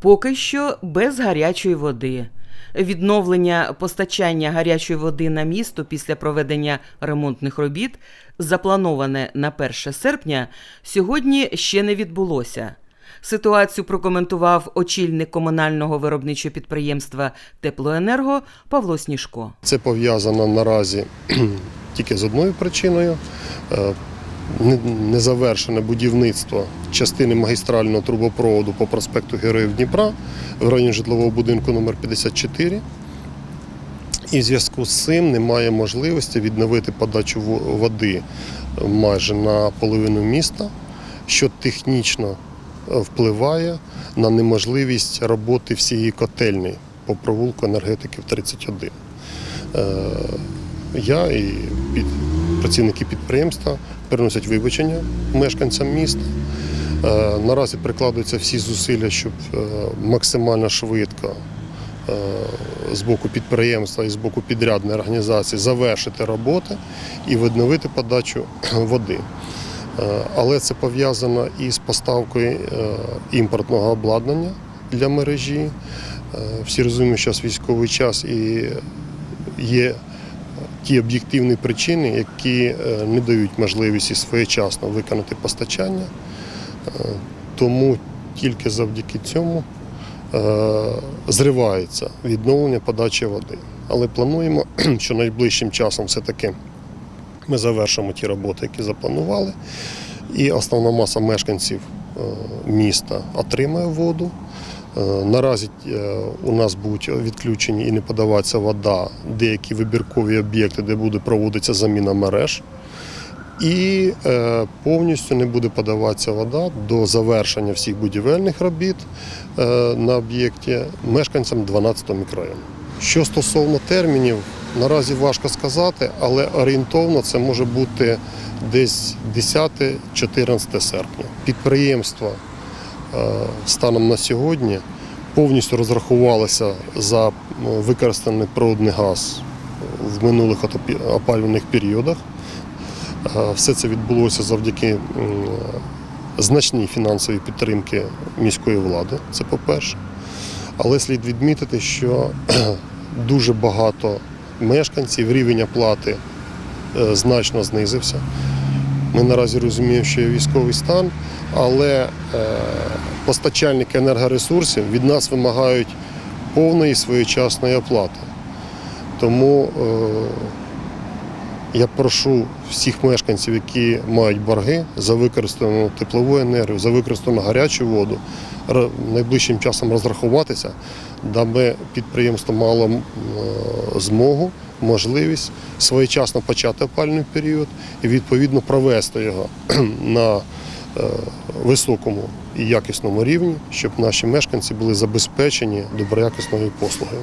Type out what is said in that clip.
Поки що без гарячої води. Відновлення постачання гарячої води на місто після проведення ремонтних робіт, заплановане на 1 серпня, сьогодні ще не відбулося. Ситуацію прокоментував очільник комунального виробничого підприємства Теплоенерго Павло Сніжко. Це пов'язано наразі тільки з одною причиною. Е, не- Незавершене будівництво частини магістрального трубопроводу по проспекту Героїв Дніпра в районі житлового будинку номер 54. І в зв'язку з цим немає можливості відновити подачу води майже на половину міста, що технічно е, впливає на неможливість роботи всієї котельні по провулку енергетиків 31. Е, Я і працівники підприємства переносять вибачення мешканцям міста. Е, Наразі прикладаються всі зусилля, щоб е, максимально швидко е, з боку підприємства і з боку підрядної організації завершити роботи і відновити подачу води. Але це пов'язано із поставкою імпортного обладнання для мережі. Всі розуміють, що зараз військовий час і є ті об'єктивні причини, які е, не дають можливості своєчасно виконати постачання. Е, Тому тільки завдяки цьому е, зривається відновлення подачі води. Але плануємо, що найближчим часом все-таки ми завершимо ті роботи, які запланували, і основна маса мешканців міста отримає воду. Е, Наразі е, у нас будуть відключені і не подаватися вода, деякі вибіркові об'єкти, де буде проводитися заміна мереж. І е, повністю не буде подаватися вода до завершення всіх будівельних робіт на об'єкті мешканцям 12 мікрорайону. Що стосовно термінів, наразі важко сказати, але орієнтовно це може бути десь 10-14 серпня. Підприємство е, станом на сьогодні повністю розрахувалося за використаний природний газ в минулих опалювальних періодах. Е, Все це відбулося завдяки значній фінансовій підтримки міської влади. Це по-перше. Але слід відмітити, що дуже багато мешканців рівень оплати е, значно знизився. Ми наразі розуміємо, що є військовий стан, але е, постачальники енергоресурсів від нас вимагають повної своєчасної оплати. Тому е, я прошу всіх мешканців, які мають борги за використану теплову енергію, за використану гарячу воду, найближчим часом розрахуватися, даби підприємство мало е, змогу, можливість своєчасно почати опальний період і відповідно провести його на е, високому і якісному рівні, щоб наші мешканці були забезпечені доброякісною послугою.